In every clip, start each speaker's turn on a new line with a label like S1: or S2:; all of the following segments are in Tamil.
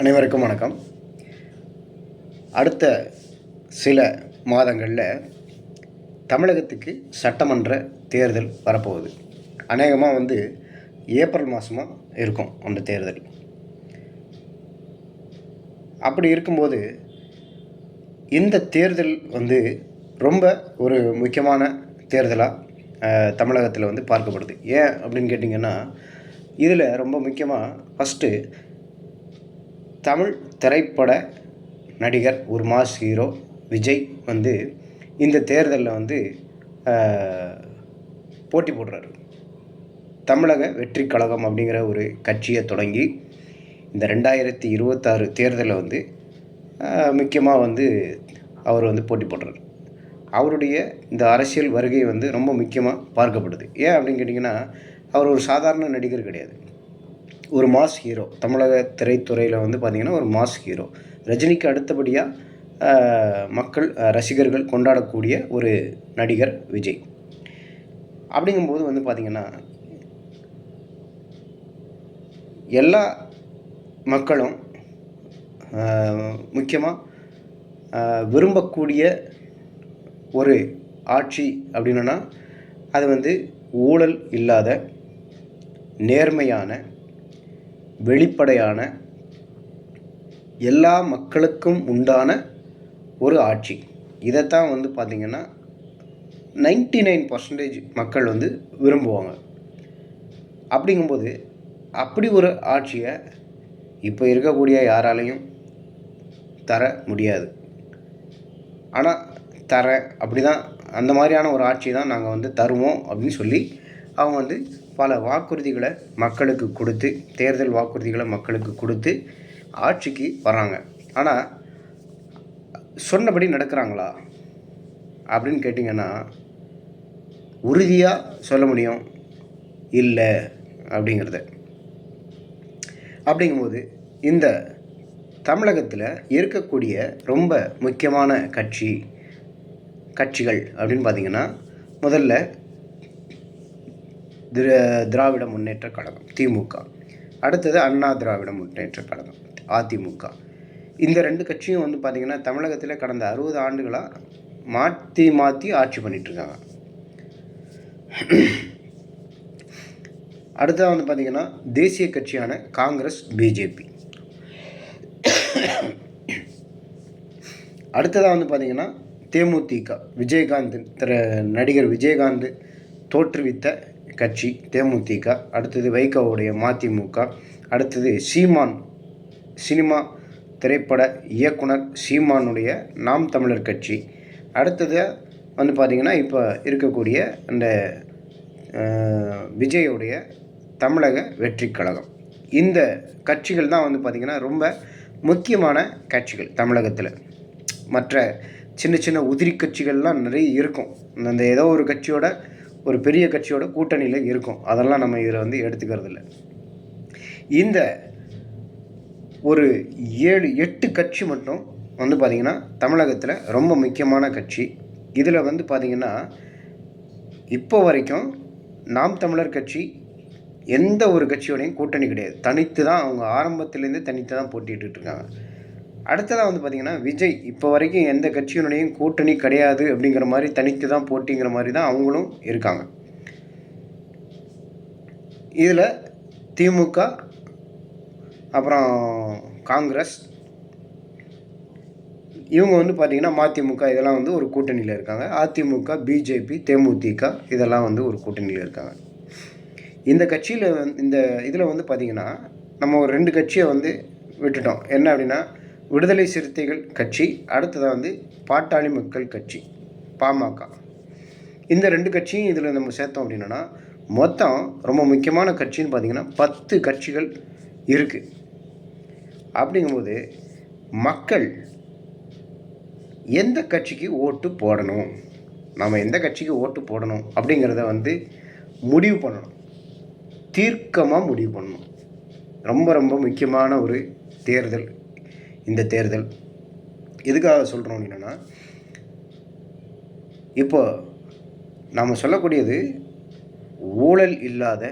S1: அனைவருக்கும் வணக்கம். அடுத்த சில மாதங்களில் தமிழகத்துக்கு சட்டமன்ற தேர்தல் வரப்போகுது. அநேகமாக வந்து ஏப்ரல் மாதமாக இருக்கும் அந்த தேர்தல். அப்படி இருக்கும்போது இந்த தேர்தல் வந்து ரொம்ப ஒரு முக்கியமான தேர்தலாக தமிழகத்தில் வந்து பார்க்கப்படுது. ஏன் அப்படின்னு கேட்டிங்கன்னா இதில் ரொம்ப முக்கியமாக ஃபஸ்ட்டு தமிழ் திரைப்பட நடிகர் ஒரு மாஸ் ஹீரோ விஜய் வந்து இந்த தேர்தலில் வந்து போட்டி போடுறாரு. தமிழக வெற்றி கழகம் அப்படிங்கிற ஒரு கட்சியை தொடங்கி இந்த ரெண்டாயிரத்தி இருபத்தாறு தேர்தலில் வந்து முக்கியமாக வந்து அவர் வந்து போட்டி போடுறாரு. அவருடைய இந்த அரசியல் வருகை வந்து ரொம்ப முக்கியமாக பார்க்கப்படுது. ஏன் அப்படின்னு கேட்டிங்கன்னா அவர் ஒரு சாதாரண நடிகர் கிடையாது. ஒரு மாஸ் ஹீரோ தமிழக திரைத்துறையில் வந்து பார்த்திங்கன்னா ஒரு மாஸ் ஹீரோ ரஜினிக்கு அடுத்தபடியாக மக்கள் ரசிகர்கள் கொண்டாடக்கூடிய ஒரு நடிகர் விஜய். அப்படிங்கும்போது வந்து பார்த்திங்கன்னா எல்லா மக்களும் முக்கியமாக விரும்பக்கூடிய ஒரு ஆட்சி அப்படின்னா அது வந்து ஊழல் இல்லாத நேர்மையான வெளிப்படையான எல்லா மக்களுக்கும் உண்டான ஒரு ஆட்சி. இதைத்தான் வந்து பார்த்திங்கன்னா நைன்டி நைன் பர்சன்டேஜ் மக்கள் வந்து விரும்புவாங்க. அப்படிங்கும்போது அப்படி ஒரு ஆட்சியை இப்போ இருக்கக்கூடிய யாராலையும் தர முடியாது. ஆனால் தர அப்படி தான் அந்த மாதிரியான ஒரு ஆட்சி தான் நாங்கள் வந்து தருவோம் அப்படின்னு சொல்லி அவங்க வந்து பல வாக்குறுதிகளை மக்களுக்கு கொடுத்து தேர்தல் வாக்குறுதிகளை மக்களுக்கு கொடுத்து ஆட்சிக்கு வராங்க ஆனால் சொன்னபடி நடக்கிறாங்களா? அப்படின்னு கேட்டிங்கன்னா உறுதியாக சொல்ல முடியும் இல்லை அப்படிங்கிறத. அப்படிங்கும்போது இந்த தமிழகத்தில் இருக்கக்கூடிய ரொம்ப முக்கியமான கட்சி கட்சிகள் அப்படின்னு பார்த்தீங்கன்னா முதல்ல திர திராவிட முன்னேற்ற கழகம் திமுக. அடுத்தது அண்ணா திராவிட முன்னேற்ற கழகம் அதிமுக. இந்த ரெண்டு கட்சியும் வந்து பார்த்திங்கன்னா தமிழகத்தில் கடந்த அறுபது ஆண்டுகளாக மாற்றி மாற்றி ஆட்சி பண்ணிகிட்ருக்காங்க அடுத்ததாக வந்து பார்த்திங்கன்னா தேசிய கட்சியான காங்கிரஸ் பிஜேபி. அடுத்ததாக வந்து பார்த்திங்கன்னா தேமுதிக விஜயகாந்த் திர நடிகர் விஜயகாந்த் தோற்றுவித்த கட்சி தேமுதிக அடுத்தது வைகோவுடைய மதிமுக அடுத்தது சீமான் சினிமா திரைப்பட இயக்குனர் சீமானுடைய நாம் தமிழர் கட்சி. அடுத்தது வந்து பார்த்திங்கன்னா இப்போ இருக்கக்கூடிய அந்த விஜயுடைய தமிழக வெற்றி கழகம். இந்த கட்சிகள் தான் வந்து பார்த்திங்கன்னா ரொம்ப முக்கியமான கட்சிகள் தமிழகத்தில். மற்ற சின்ன சின்ன உதிரி கட்சிகள்லாம் நிறைய இருக்கும். அந்த ஏதோ ஒரு கட்சியோட ஒரு பெரிய கட்சியோட கூட்டணியில் இருக்கும். அதெல்லாம் நம்ம இதில் வந்து எடுத்துக்கிறது இல்லை இந்த ஒரு ஏழு எட்டு கட்சி மட்டும் வந்து பார்த்திங்கன்னா தமிழகத்தில் ரொம்ப முக்கியமான கட்சி. இதில் வந்து பார்த்திங்கன்னா இப்போ வரைக்கும் நாம் தமிழர் கட்சி எந்த ஒரு கட்சியோடையும் கூட்டணி கிடையாது. தனித்து தான் அவங்க ஆரம்பத்துலேருந்து தனித்து தான் போட்டிகிட்டு இருக்காங்க. அடுத்ததாக வந்து பார்த்திங்கன்னா விஜய் இப்போ வரைக்கும் எந்த கட்சியினுடையும் கூட்டணி கிடையாது அப்படிங்கிற மாதிரி தனித்து தான் போட்டிங்கிற மாதிரி தான் அவங்களும் இருக்காங்க. இதில் திமுக அப்புறம் காங்கிரஸ் இவங்க வந்து பார்த்திங்கன்னா மதிமுக இதெல்லாம் வந்து ஒரு கூட்டணியில் இருக்காங்க. அதிமுக பிஜேபி தேமுதிக இதெல்லாம் வந்து ஒரு கூட்டணியில் இருக்காங்க. இந்த கட்சியில் வந்து இந்த இதில் வந்து பார்த்திங்கன்னா நம்ம ஒரு ரெண்டு கட்சியை வந்து விட்டுட்டோம். என்ன அப்படின்னா விடுதலை சிறுத்தைகள் கட்சி அடுத்ததாக வந்து பாட்டாளி மக்கள் கட்சி பாமக. இந்த ரெண்டு கட்சியும் இதில் நம்ம சேர்த்தோம் அப்படின்னா மொத்தம் ரொம்ப முக்கியமான கட்சின்னு பார்த்திங்கன்னா பத்து கட்சிகள் இருக்குது அப்படிங்கும்போது மக்கள் எந்த கட்சிக்கு ஓட்டு போடணும்? நம்ம எந்த கட்சிக்கு ஓட்டு போடணும் அப்படிங்கிறத வந்து முடிவு பண்ணணும். தீர்க்கமாக முடிவு பண்ணணும். ரொம்ப ரொம்ப முக்கியமான ஒரு தேர்தல். இந்த தேர்தல். எதுக்காக சொல்கிறோம் அப்படின்னா இப்போ நாம் சொல்லக்கூடியது ஊழல் இல்லாத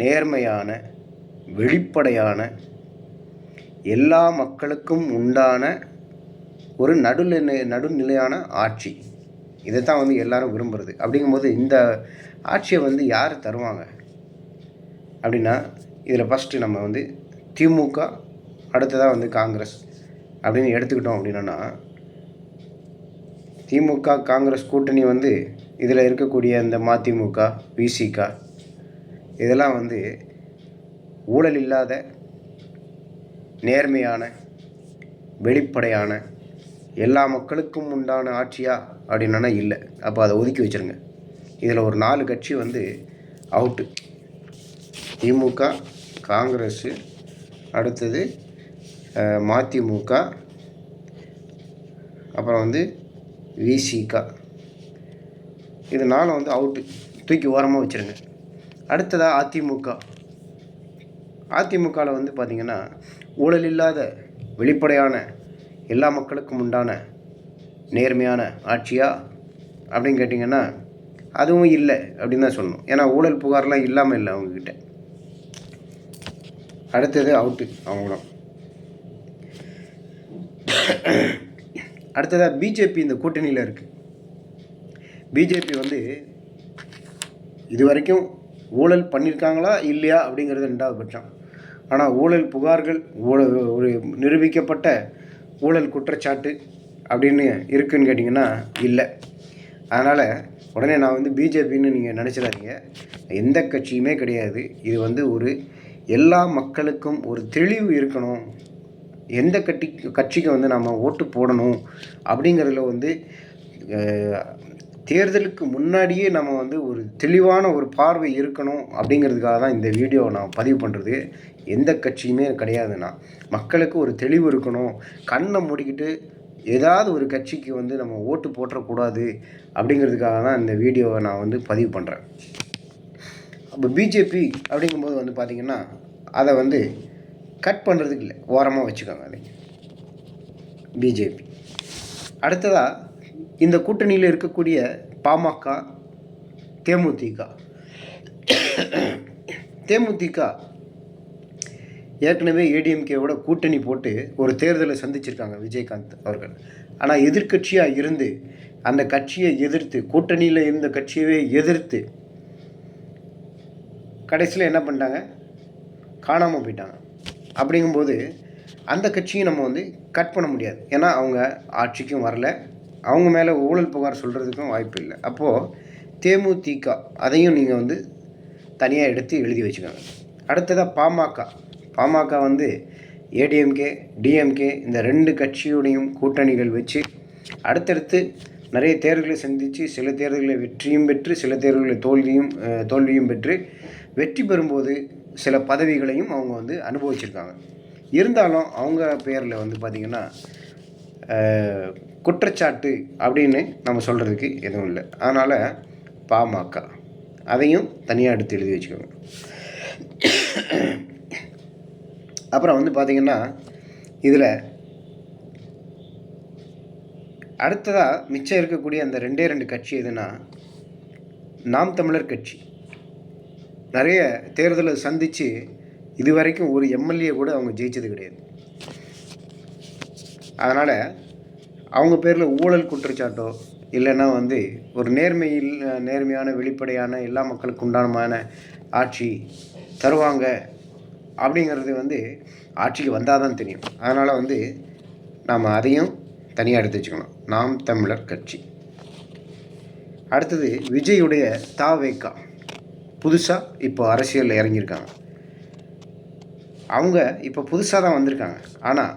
S1: நேர்மையான வெளிப்படையான எல்லா மக்களுக்கும் உண்டான ஒரு நடுநிலை நடுநிலையான ஆட்சி. இதை தான் வந்து எல்லாரும் விரும்புகிறது அப்படிங்கும்போது இந்த ஆட்சியை வந்து யார் தருவாங்க? அப்படின்னா இதில் ஃபஸ்ட்டு நம்ம வந்து திமுக அடுத்ததாக வந்து காங்கிரஸ் அப்படின்னு எடுத்துக்கிட்டோம் அப்படின்னா திமுக காங்கிரஸ் கூட்டணி வந்து இதில் இருக்கக்கூடிய இந்த மதிமுக விசிக இதெல்லாம் வந்து ஊழல் இல்லாத நேர்மையான வெளிப்படையான எல்லா மக்களுக்கும் உண்டான ஆட்சியா அப்படின்னா இல்லை. அப்போ அதை ஒதுக்கி வச்சிருங்க. இதில் ஒரு நாலு கட்சி வந்து அவுட்டு திமுக காங்கிரஸு அடுத்தது மதிமுக அப்புறம் வந்து விசிகா. இது நாலும் வந்து அவுட்டு தூக்கி ஓரமாக வச்சுருங்க. அடுத்ததாக அதிமுக. அதிமுகவில் வந்து பார்த்திங்கன்னா ஊழல் இல்லாத வெளிப்படையான எல்லா மக்களுக்கும் உண்டான நேர்மையான ஆட்சியா? அப்படின்னு கேட்டிங்கன்னா அதுவும் இல்லை அப்படின்னு தான் சொல்லணும். ஏன்னா ஊழல் புகார்லாம் இல்லாமல் இல்லை அவங்கக்கிட்ட அடுத்தது அவுட்டு அவங்களும். அடுத்ததாக பிஜேபி இந்த கூட்டணியில் இருக்குது பிஜேபி வந்து இது வரைக்கும் ஊழல் பண்ணியிருக்காங்களா இல்லையா அப்படிங்கிறது ரெண்டாவது பட்சம். ஆனால் ஊழல் புகார்கள் ஊழல் ஒரு நிரூபிக்கப்பட்ட ஊழல் குற்றச்சாட்டு அப்படின்னு இருக்குன்னு கேட்டிங்கன்னா இல்லை. அதனால் உடனே நான் வந்து பிஜேபின்னு நீங்கள் நினச்சிடாதீங்க. எந்த கட்சியுமே கிடையாது. இது வந்து ஒரு எல்லா மக்களுக்கும் ஒரு தெளிவு இருக்கணும். எந்த கட்சி கட்சிக்கு வந்து நம்ம ஓட்டு போடணும் அப்படிங்கிறதுல வந்து தேர்தலுக்கு முன்னாடியே நம்ம வந்து ஒரு தெளிவான ஒரு பார்வை இருக்கணும் அப்படிங்கிறதுக்காக தான் இந்த வீடியோவை நான் பதிவு பண்ணுறது எந்த கட்சியுமே கிடையாதுன்னா. மக்களுக்கு ஒரு தெளிவு இருக்கணும். கண்ணை மூடிக்கிட்டு ஏதாவது ஒரு கட்சிக்கு வந்து நம்ம ஓட்டு போட்டக்கூடாது அப்படிங்கிறதுக்காக தான் இந்த வீடியோவை நான் வந்து பதிவு பண்ணுறேன் அப்போ பிஜேபி அப்படிங்கும்போது வந்து பார்த்திங்கன்னா அதை வந்து கட் பண்ணுறதுக்கு இல்லை. ஓரமாக வச்சுக்கோங்க அதை. பிஜேபி அடுத்ததாக இந்த கூட்டணியில் இருக்கக்கூடிய பாமக தேமுதிக. தேமுதிக ஏற்கனவே ஏடிஎம்கேவோட கூட்டணி போட்டு ஒரு தேர்தலை சந்திச்சிருக்காங்க விஜயகாந்த் அவர்கள். ஆனால் எதிர்க்கட்சியாக இருந்து அந்த கட்சியை எதிர்த்து கூட்டணியில் இருந்த கட்சியவே எதிர்த்து கடைசியில் என்ன பண்ணிட்டாங்க? காணாமல் போயிட்டாங்க. அப்படிங்கும்போது அந்த கட்சியும் நம்ம வந்து கட் பண்ண முடியாது. ஏன்னா அவங்க ஆட்சிக்கும் வரல. அவங்க மேலே ஊழல் புகார் சொல்கிறதுக்கும் வாய்ப்பு இல்லை. அப்போது தேமுதிக அதையும் நீங்கள் வந்து தனியாக எடுத்து எழுதி வச்சுக்கோங்க. அடுத்ததாக பாமக. பாமக வந்து ஏடிஎம்கே டிஎம்கே இந்த ரெண்டு கட்சியுடையும் கூட்டணிகள் வச்சு அடுத்தடுத்து நிறைய தேர்தல்களை சந்தித்து சில தேர்தல்களை வெற்றியும் பெற்று சில தேர்தல்களை தோல்வியும் தோல்வியும் பெற்று வெற்றி பெறும்போது சில பதவிகளையும் அவங்க வந்து அனுபவிச்சிருக்காங்க. இருந்தாலும் அவங்க பேரில் வந்து பார்த்திங்கன்னா குற்றச்சாட்டு அப்படின்னு நம்ம சொல்கிறதுக்கு எதுவும் இல்லை. அதனால் பாமக. அதையும் தனியாக எடுத்து எழுதி வச்சுக்கோங்க. அப்புறம் வந்து பார்த்திங்கன்னா இதில் அடுத்ததாக மிச்சம் இருக்கக்கூடிய அந்த ரெண்டே ரெண்டு கட்சி எதுனா நாம் தமிழர் கட்சி. நிறைய தேர்தலை சந்தித்து இது வரைக்கும் ஒரு எம்எல்ஏ கூட அவங்க ஜெயித்தது கிடையாது. அதனால் அவங்க பேரில் ஊழல் குற்றச்சாட்டோ இல்லைன்னா வந்து ஒரு நேர்மையில் நேர்மையான வெளிப்படையான எல்லா மக்களுக்கு உண்டானமான ஆட்சி தருவாங்க அப்படிங்கிறது வந்து ஆட்சிக்கு வந்தால் தான் தெரியும். அதனால் வந்து நாம் அதையும் தனியாக எடுத்து வச்சுக்கணும். நாம் தமிழர் கட்சி. அடுத்தது விஜயுடைய தாவேக்கா புதுசாக இப்போ அரசியலில் இறங்கியிருக்காங்க. அவங்க இப்போ புதுசாக தான் வந்திருக்காங்க. ஆனால்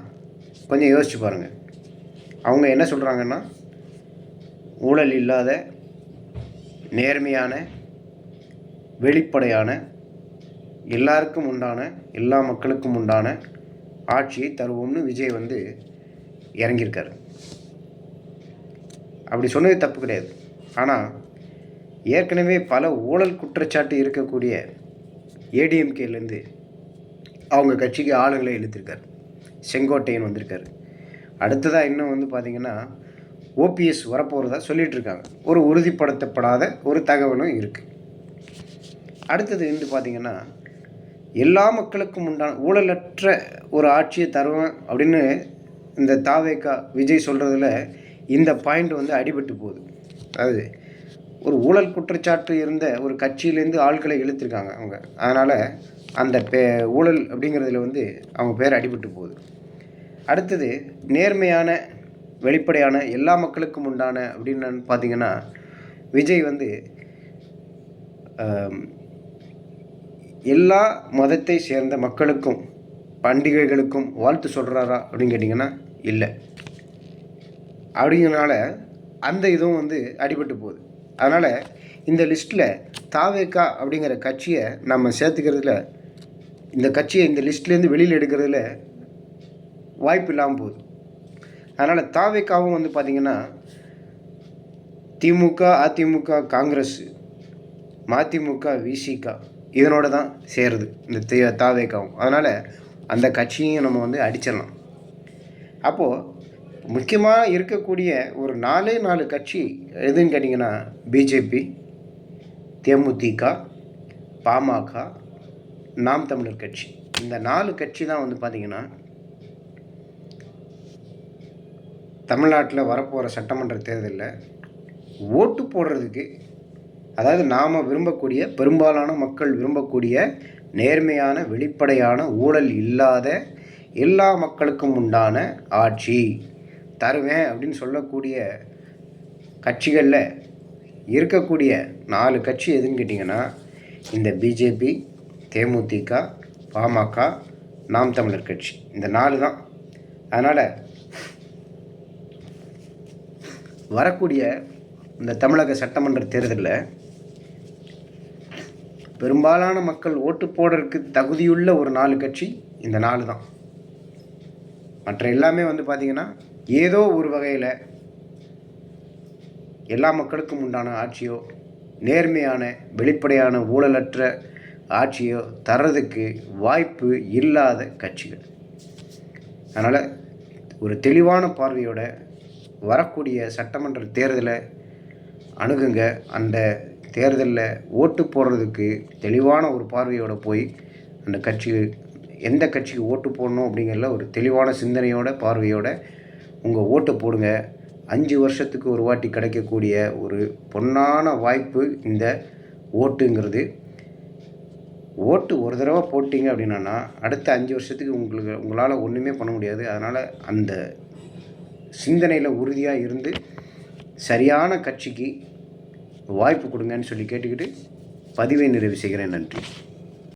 S1: கொஞ்சம் யோசிச்சு பாருங்கள் அவங்க என்ன சொல்கிறாங்கன்னா ஊழல் இல்லாத நேர்மையான வெளிப்படையான எல்லாருக்கும் உண்டான எல்லா மக்களுக்கும் உண்டான ஆட்சியை தருவோம்னு விஜய் வந்து இறங்கியிருக்காரு. அப்படி சொன்னது தப்பு கிடையாது. ஆனால் ஏற்கனவே பல ஊழல் குற்றச்சாட்டு இருக்கக்கூடிய ஏடிஎம்கேலேருந்து அவங்க கட்சிக்கு ஆளுங்களை இழுத்துருக்கார். செங்கோட்டையன் வந்திருக்கார். அடுத்ததாக இன்னும் வந்து பார்த்திங்கன்னா ஓபிஎஸ் வரப்போகிறதா சொல்லிகிட்ருக்காங்க ஒரு உறுதிப்படுத்தப்படாத ஒரு தகவலும் இருக்குது அடுத்தது வந்து பார்த்திங்கன்னா எல்லா மக்களுக்கும் உண்டான ஊழலற்ற ஒரு ஆட்சியை தருவேன் அப்படின்னு இந்த தாவேக்கா விஜய் சொல்கிறதுல இந்த பாயிண்ட் வந்து அடிபட்டு போகுது. அதாவது ஒரு ஊழல் குற்றச்சாட்டு இருந்த ஒரு கட்சியிலேருந்து ஆட்களை இழுத்துருக்காங்க அவங்க. அதனால் அந்த பே ஊழல் அப்படிங்கிறதுல வந்து அவங்க பேர் அடிபட்டு போகுது. அடுத்தது நேர்மையான வெளிப்படையான எல்லா மக்களுக்கும் உண்டான அப்படின்னு பார்த்தீங்கன்னா விஜய் வந்து எல்லா மதத்தை சேர்ந்த மக்களுக்கும் பண்டிகைகளுக்கும் வாழ்த்து சொல்கிறாரா அப்படின்னு கேட்டிங்கன்னா இல்லை. அப்படிங்கிறனால அந்த இதுவும் வந்து அடிபட்டு போகுது. அதனால் இந்த லிஸ்ட்டில் தாவேக்கா அப்படிங்கிற கட்சியை நம்ம சேர்த்துக்கிறதுல இந்த கட்சியை இந்த லிஸ்ட்லேருந்து வெளியில் எடுக்கிறதுல வாய்ப்பு இல்லாமல் போகுது. அதனால் தாவேக்காவும் வந்து பார்த்திங்கன்னா திமுக அதிமுக காங்கிரஸ் மதிமுக விசிக இதனோட தான் சேருது இந்த தி தாவேக்காவும். அதனால் அந்த கட்சியையும் நம்ம வந்து அடிச்சிடலாம். அப்போது முக்கியமாக இருக்கக்கூடிய ஒரு நாலே நாலு கட்சி எதுன்னு கேட்டிங்கன்னா பிஜேபி தேமுதிக பாமக நாம் தமிழர் கட்சி. இந்த நாலு கட்சி தான் வந்து பார்த்திங்கன்னா தமிழ்நாட்டில் வரப்போகிற சட்டமன்ற தேர்தலில் ஓட்டு போடுறதுக்கு அதாவது நாம் விரும்பக்கூடிய பெரும்பாலான மக்கள் விரும்பக்கூடிய நேர்மையான வெளிப்படையான ஊழல் இல்லாத எல்லா மக்களுக்கும் உண்டான ஆட்சி. தருவேன் அப்படின்னு சொல்லக்கூடிய கட்சிகளில் இருக்கக்கூடிய நாலு கட்சி எதுன்னு கேட்டிங்கன்னா இந்த பிஜேபி தேமுதிக பாமக நாம் தமிழர் கட்சி. இந்த நாலு தான். அதனால் வரக்கூடிய இந்த தமிழக சட்டமன்ற தேர்தலில் பெரும்பாலான மக்கள் ஓட்டு போடுறதுக்கு தகுதியுள்ள ஒரு நாலு கட்சி இந்த நாலு தான். மற்ற எல்லாமே வந்து பார்த்திங்கன்னா ஏதோ ஒரு வகையில் எல்லா மக்களுக்கும் உண்டான ஆட்சியோ நேர்மையான வெளிப்படையான ஊழலற்ற ஆட்சியோ தர்றதுக்கு வாய்ப்பு இல்லாத கட்சிகள். அதனால் ஒரு தெளிவான பார்வையோட வரக்கூடிய சட்டமன்ற தேர்தலை அணுகுங்க. அந்த தேர்தலில் ஓட்டு போடுறதுக்கு தெளிவான ஒரு பார்வையோட போய் அந்த கட்சி எந்த கட்சிக்கு ஓட்டு போடணும் அப்படிங்கிறதுல ஒரு தெளிவான சிந்தனையோட பார்வையோட உங்கள் ஓட்டை போடுங்க. அஞ்சு வருஷத்துக்கு ஒரு வாட்டி கிடைக்கக்கூடிய ஒரு பொன்னான வாய்ப்பு இந்த ஓட்டுங்கிறது. ஓட்டு ஒரு தடவை போட்டிங்க அப்படின்னா அடுத்த அஞ்சு வருஷத்துக்கு உங்களுக்கு உங்களால் ஒன்றுமே பண்ண முடியாது. அதனால் அந்த சிந்தனையில் உறுதியாக இருந்து சரியான கட்சிக்கு வாய்ப்பு கொடுங்கன்னு சொல்லி கேட்டுக்கிட்டு பதிவை நிறைவு செய்கிறேன். நன்றி.